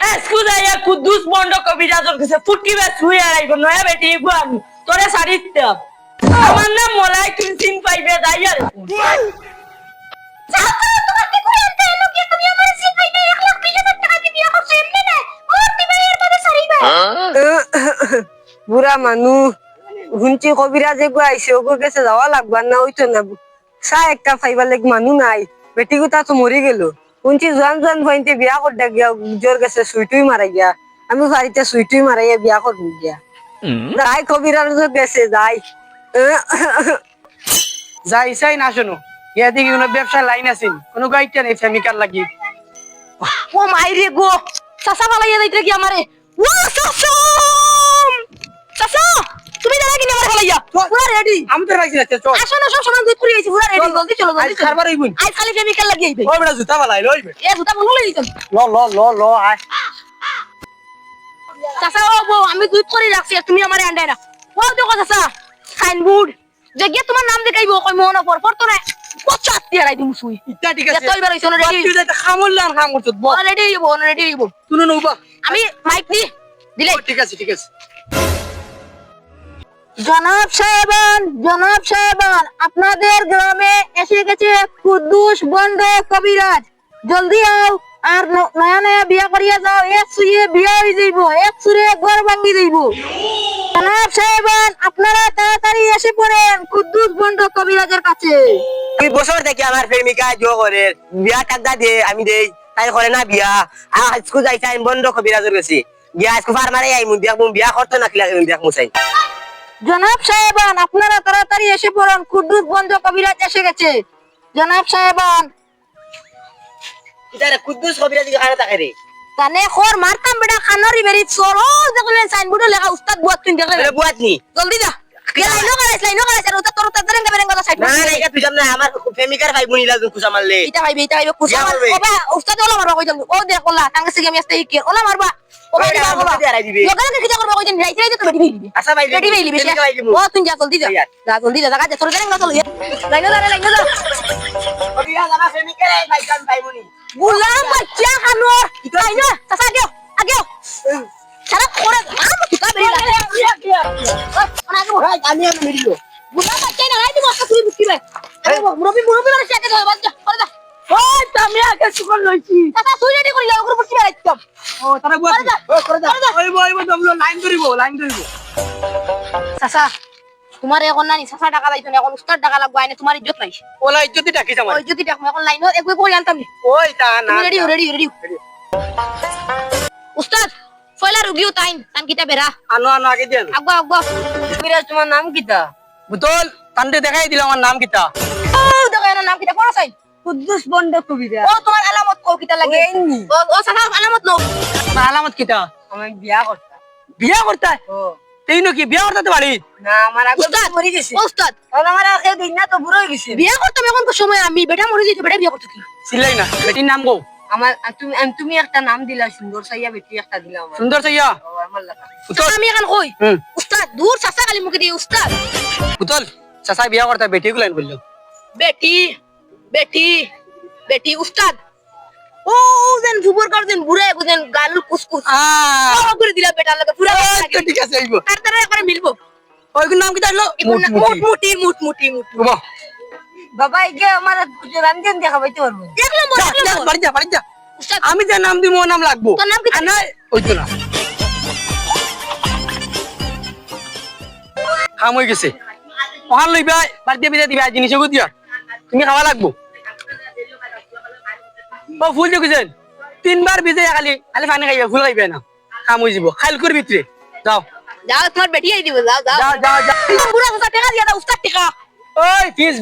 এসকুদাইয়া Kuddus bond কবিরাজর কাছে ফুটকি বে শুই আড়াইব নয়া বেটি বুয়ানু তোরে সারিতে আমার নাম মলাই তুই চিন পাইবে দাইয়ার বুড়া মানু শুনছি কবিরাজ এগু আইসে ওগুর কাছে যাওয়া লাগবার না ওইতো না চা একটা ফাইবার লাগ মানু নাই। বেটি গোটা তো মরি গেল। শুনছি জোয়ান জোয়ান ভাইতে বিয়া করতে গিয়া জোর গেছে সুইটুই মারা গিয়া। আমি বাড়িতে সুইটুই মারাইয়া বিয়া করব গিয়া। যাই কবিরাজ গেছে যাই। যাই চাই না শোনো ইয়া দিকে কোনো ব্যবসা লাইন আছেন কোনো গাইডটা নেই ফেমিকার লাগি। ও মাইরে গো চাচা পালাইয়া যাইতে কি আমারে ও চাচা! রেডি আমি তো রাখছি চল। আসো না সব সময় দুধ করে আইছি পুরা রেডি জলদি চলো জলদি চলো। খাবার হইবুন আই খালি কেমিক্যাল লাগিয়ে আইবে ওই বেটা জুতা বালাই লই এ জুতা বলব লই দিতাম ল ল ল ল আয়। চাচা ও বউ আমি দুধ করে রাখছি তুমি আমার আন্ডায় না ও দেখো চাচা সাইনবোর্ড যে গিয়ে তোমার নাম দেখাইবো কই মন পর পর তো না পচা তিয়ারাই দিমু সুই ইটা ঠিক আছে। এত এবার হইছো রেডি তুই যাইতে খামল খাম করছত ব রেডি হইবো রেডি হইবো। তুই নউবা আমি মাইক নি দিলে। ঠিক আছে ঠিক আছে। জনাব সাহেবান জনাব সাহেবান, আপনাদের গ্রামে এসে গেছে কুদ্দুস বন্ড কবিরাজ। জলদি আও, আর নয়া নয়া বিয়া করিয়া যাও, এক সুয়ে বিয়া হয়ে যাইব, এক সুরে ঘর ভাঙ্গি যাইব। জনাব সাহেবান, আপনারা তাড়াতাড়ি এসে পড়েন কুদ্দুস বন্ড কবিরাজের কাছে। দুই বছর থেকে আমার প্রেমিকা জো করে বিয়া টাকা দিয়ে আমি দেই, তাই করে না বিয়া। আজকু যাইছে আমি বন্ধ কবিরাজের গেছি বিয়া আজকু ফার মারে আই মুন বিয়া করতে না কিলা দেখ মুসাই জনাব সাহেবান আপনারা তাড়াতাড়ি এসে পড়ুন কুদ্দুস বন্ড কবিরাজ এসে গেছে। জনাব সাহেবান। ইতারে কুদ্দুস কবিরাজ খানা থাকে রে? কানে খোর মারতাম বেটা খানরি বেরি সরো দেখলেন সাইনবোর্ডে লেখা উস্তাদ বুয়াত তুই দেখলেন বলে বুয়াত নি? জলদি যা। লাইনো গাইছ লাইনো গাইছ আর ওটা তোর তোর দেন গাবেন গলা সাইড না না এটা তুই না আমার প্রেমিকার ভাই বুনি লাগু কুসা মারলে ইটা ভাই ইটা ভাই কুসা মার বলবে। ওবা উস্তাদ ওলা মারবা কই জলদি ও দেখ ওলা টাঙ্গে সিগে আমি আসতে কি? ওলা মারবা ওবা ওই দিবা আমার ওবা বুদ্ধি হারাই দিবে। লগা লগা কিটা করবা কই দিন রাইতে রাইতে তো বেটি দিবি আচ্ছা ভাই বেটি ভাই দিবি প্রেমিকা ভাই দিবো ও তুই যা জলদি যা ইয়া। যা জলদি যা জায়গা যা তোর দেন গলা চল লাইনো যা লাইনো যা কবিরাজ আমার প্রেমিকার ভাই কাম ভাই বুনি গুলাম বাচ্চা খানো লাইনো চাচা আগেও আগেও সারা করে আম কিটা বেরি লাগে ওনা আগে ভাই আমি আমি মিলিও গুলাম বাচ্চা না রাইতে মস্ত তুই বুঝবি আরে মুরবি মুরবি মানে শেখে ধরে বাদ ওই আমি আগে সুকল লইছি। চাচা তুই রেডি করিলা ওগুলো বুঝবি রাইতাম ও তারা বুয়াত করে করে যা। ওই বই বই দমলো লাইন ধরিব লাইন ধরিব। চাচা তোমার এখন নানি চাচা টাকা পাইছো না এখন উস্তাদ টাকা লাগবে আইনে তোমার ইজ্জত নাই। ওলা ইজ্জতি ডাকিছ আমার। ওই যদি টাকা এখন লাইনত একবার করে আনতাম নি। ওই তা না রেডি রেডি রেডি উস্তাদ ফয়লা রুগিও তাইন তান কিতা বেরা আনো আনো আগে দিয়ে আনো। আগবা আগবা তোমার নাম কিতা? বুতল তান্ডে দেখাই দিল আমার নাম কিতা। ও নাম কিতা পড়া চাই কুদ্দুস বন্ড কবিরাজ ও তোমার আলামত কো কিতা লাগে? ওইনি। ও ও আলামত নো। না আলামত কিতা আমি বিয়া করতাম। বিয়া করতে ও। তুই কি বিয়া করতে বাড়ি? না আমার উস্তাদ মরি গেছে। উস্তাদ আর আমার আগে দিন না তো বুড়ো হয়ে গেছে। বিয়া করতাম এখন তো সময় আমি বেটা মরে যেত বেটা বিয়া করতে কি চিল্লাই না বেটির নাম গো আমার তুমি তুমি একটা নাম দিলা সুন্দর সাইয়া বেটি একটা দিলা আমার। সুন্দর সাইয়া? ও, আমার লাগা। আমি এখন কই? উস্তাদ দূর চাচা খালি মুখে দিয়ে উস্তাদ। পুতল চাচা বিয়া করতে বেটি গুলাইন বলল। বেটি। বেটি বেটি উস্তাদ। ও যেন জুবর কর যেন বুড়ে যেন গাল কুসকুস ও করে দিলা বেটার লাগে পুরা ঠিক আছে আইব। তার তারা করে মিলবো? ওই নাম কি থাকল মুট মুটি মুট মুটি মুট বাবা। বাবা এগে আমার রামজান দেখা পাইতে পারব। দেখলাম বাড়ি যা বাড়ি যা। উস্তাদ। আমি যে নাম দিব নাম লাগবো। তোর নাম কি? নয়, ওই তো না। কাম হয়ে গেছে। ওখান লইবা বাড়িতে বিদে দিবা জিনিস দিয়া তুমি খাওয়া লাগবো? ও ফুল দেখেছেন। তিনবার ভিজে খালি খালি পানি খাইবে ফুল খাইবে না কাম যাব। খাইলকুর ভিতরে যাও। যাও তোমার বেটি আই দিব যাও যাও। যাও যাও যাও। বুড়া চাচা টাকা দিয়া দাও উস্তাদ টাকা। ওই ফিস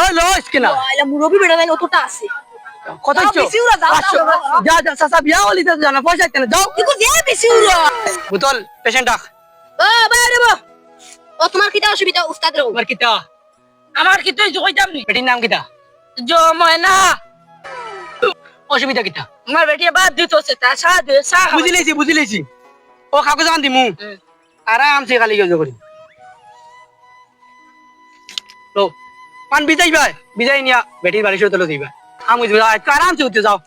ওই লস কিনা আইলা মুরবি বেটা নাই অতটা আছে। কত ইচ্ছো। যা বিয়া হলি তো জানা পয়সা কেন? যাও। ইকো দে বেশি উড়ো বোতল পেশেন্ট ডাক ও বাইরে বো ও তোমার কিটা অসুবিধা? উস্তাদ রে তোমার কিতা আমার কি তুই কইতাম নি? বেটির নাম কিতা জময়না অসুবিধা কিতা? আমার বেটি বাদ দিত সে তা সা দে সা বুঝি লেছি বুঝি লেছি ও কাগজ আন দিমু আরামসে খালি গজ করি তো পান বিজাই ভাই বিজাই নিয়া বেটির বাড়ি সে তলো দিবা। কাম হয়ে যাব আজকে আরামসে উঠতে যাও।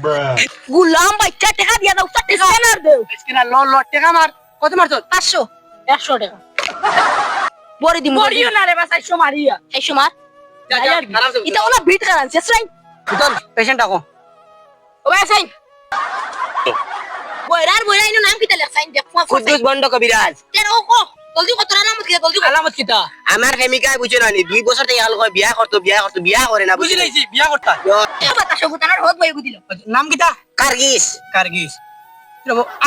গুলাম বাচ্চা টাকা দিয়া দাও চারটে স্ক্যানার দেও স্কিনার ল ল টাকা মার কত মারছ পাঁচশো একশো টাকা বড়ি দিম মরিও না রে বাস আইসো মারিয়া এই সময় যা যা আরামসে এটা ওলা বিট কারান শেষ রাই পেশেন্ট ডাকো ও ভাই সাইন বইরার বইরা ইনো নাম কিতা লেখা সাইন দেখ কুদ্দুস বন্ড কবিরাজ তের ও কো জলদি কত নাম কিতা জলদি কো আলামত কিতা আমার প্রেমিকায় বুঝে না নি দুই বছর থেকে হাল কয় বিয়া করতো বিয়া করতো বিয়া করে না বুঝি লাইছি বিয়া করতা বই গুদিল নাম কিতা কার্গিস কার্গিস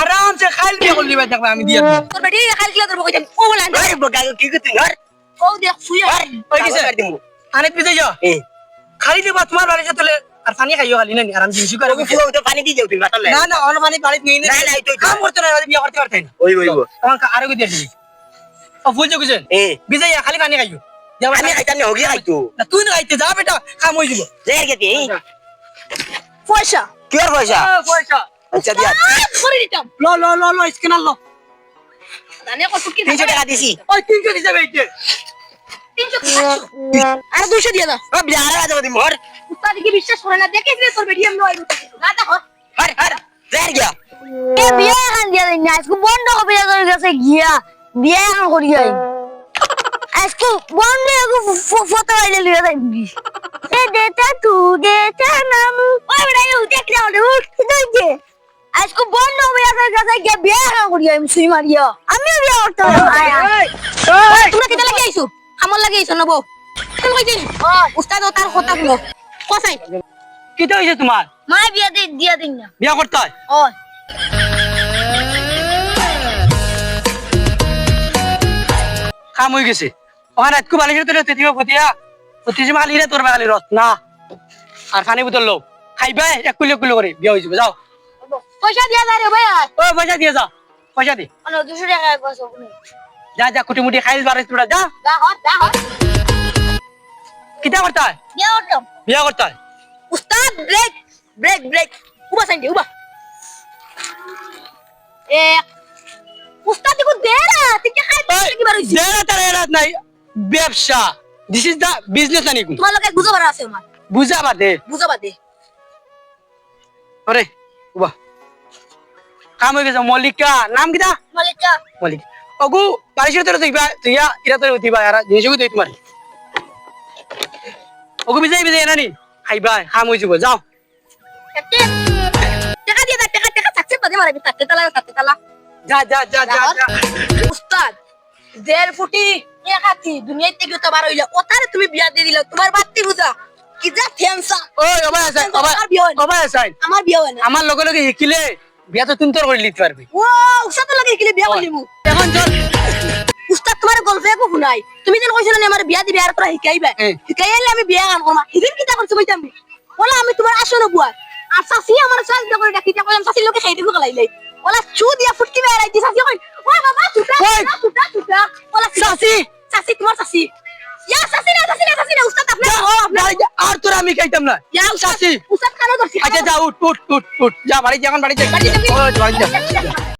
আরামসে খাইল বিয়া করলি ভাই দেখবা আমি দিয়ে দেব তোর বেটি খালি কিলা তোর বকইতেন ও বলা ওই বগা কি করতে ধর ও দেখ সুয়া ওই কিসে আনে পিছে এ খালি দেবা তোমার বাড়ি যেতে আর পানি খাইও খালি না আরাম জিনিস করে ওকে তো পানি দিয়ে যাও তুমি বাতল না না অন্য পানি বাড়ি নিয়ে না, না, তো। কাম করতে না বিয়া করতে পারতেন না ওই ওই ওই। তখন আরও কি দিয়ে দিবি ও ফুল যোগ এ। বিজয় খালি পানি খাইও। যাবা আমি খাইতাম না হগি খাইতো। না তুই না খাইতে যা বেটা কাম হয়ে যাব। জের গেতে পয়সা। কি আর পয়সা পয়সা। আচ্ছা দিয়া। করে দিতাম ল ল ল ল স্ক্যানার ল। জানে কত কি তিনশো টাকা দিছি। ওই তিনশো হিসাবে এইটে তিনশো আর দুশো দিয়ে দাও ও বিয়া আর বাজাবো দিমু হর উস্তাদ কি বিশ্বাস করে না দেখে দিলে তোর বেটি আমি ওই না দেখো হর হর জের গিয়া। এ বিয়ে এখন দিয়ে দিন আজকে বন্ধ হবে তোর কাছে গিয়া। বিয়ে এখন করি যাই আজকে বন্ধ ফটো আইলে লিয়ে যাই এ দেতা তু দেতা নাম। ওই বড় ইউ দেখ না ওরে উঠ দইছে আজকে বন্ধ হবে তোর কাছে গিয়া বিয়ে এখন করি আমি সুই মারিয়া আমিও বিয়ে করতে হবে তোমরা কেটে লাগি আইছো আমার লাগি আইছো নবো? তুমি কইছিস উস্তাদ ও তার কথা কসাই। কি তো হয়েছে তোমার? বিয়ে দিয়ে দিয়ে দিন না। বিয়া করতে হয়? ওই কাম হয়ে গেছে। ওখানে রাতকু বালি তোর তেতিবা ফতিয়া ফতিছে খালি রে তোর বাগালি রস না। আর পানি বোতল লো খাইবে এক কুলো কুলো করে বিয়া যাবে যাও পয়সা দিয়া যায় রে ভাই ও পয়সা দিয়ে যা। পয়সা দি। টাকা যা যা কুটি মুটি খাইল বারে তোরা যা। হট হট। কিতা করতে হয় দিয়া হটম বিয়া করতে হয় উস্তাদ ব্রেক ব্রেক ব্রেক উবা সাইন্ডে উবা এ উস্তাদ দেখো দে না তুই কি খাই ওই, কি বার হইছিস দেনা তারা এরাত নাই ব্যবসা দিস ইজ দা বিজনেস আনি তোমার লগে বুঝাবার আছে আমার বুঝা বাদে বুঝাবা দে ওরে উবা কাম হয়ে গেছে মল্লিকা নাম কিতা মালিকা মল্লিক অগু বারিশের তোর তুইবা তুইয়া ইরা তোর তুইবা ইয়ারা জিনিসও তুই তোমার অগু বিজাই বিজাই নানি। খাইবা কাম হয়ে যাব যাও। টাকা দিয়ে দা টাকা টাকা থাকছে পাদে মারাবি তাতে তালা তাতে তালা। যা যা যা যা উস্তাদ দেড় ফুটি এক হাতি দুনিয়ার থেকে তো বার হইলা। ওটারে তুমি বিয়া দিয়ে দিলা তোমার বাত্তি বুঝা। কি যা থ্যাংসা ওই অবাই আসাই অবাই। অবাই আসাই আমার বিয়া হয় না। আমার লগে লগে শিকিলে বিয়া তো তুমি তোর করে লিখতে পারবি। ও উস্তাদ লাগে কিলে বিয়া করিমু এখন চল। উস্তাদ তোমার গল্প একো শুনাই। তুমি যেন কইছিল না আমার বিয়া দিবে আর তোরা শিকাইবা। শিকাই আইলে আমি বিয়া গান করমা হিদিন কিতা করছ কইতাম বলা আমি? তোমার আসলে বুয়া আর সাসি আমার সাজ দিয়ে করে ডাকি কইলাম সাসি লোকে খাই দিব গলাইলে বলা চু দিয়া ফুটকি বেড়াইতি সাসি কই ওই বাবা ওই। ছুটা ছুটা বলা সাসি সাসি তোমার সাসি ইয়া সাসি না সাসি না সাসি না উস্তাদ আপনার ও যা, আর তোর আমি খাইতাম না। ইয়া সাসি উস্তাদ কানে ধরছি আচ্ছা যা উঠ উঠ উঠ উঠ। যা বাড়ি যা এখন বাড়ি যা। বাড়ি যাবি? বাড়ি যা।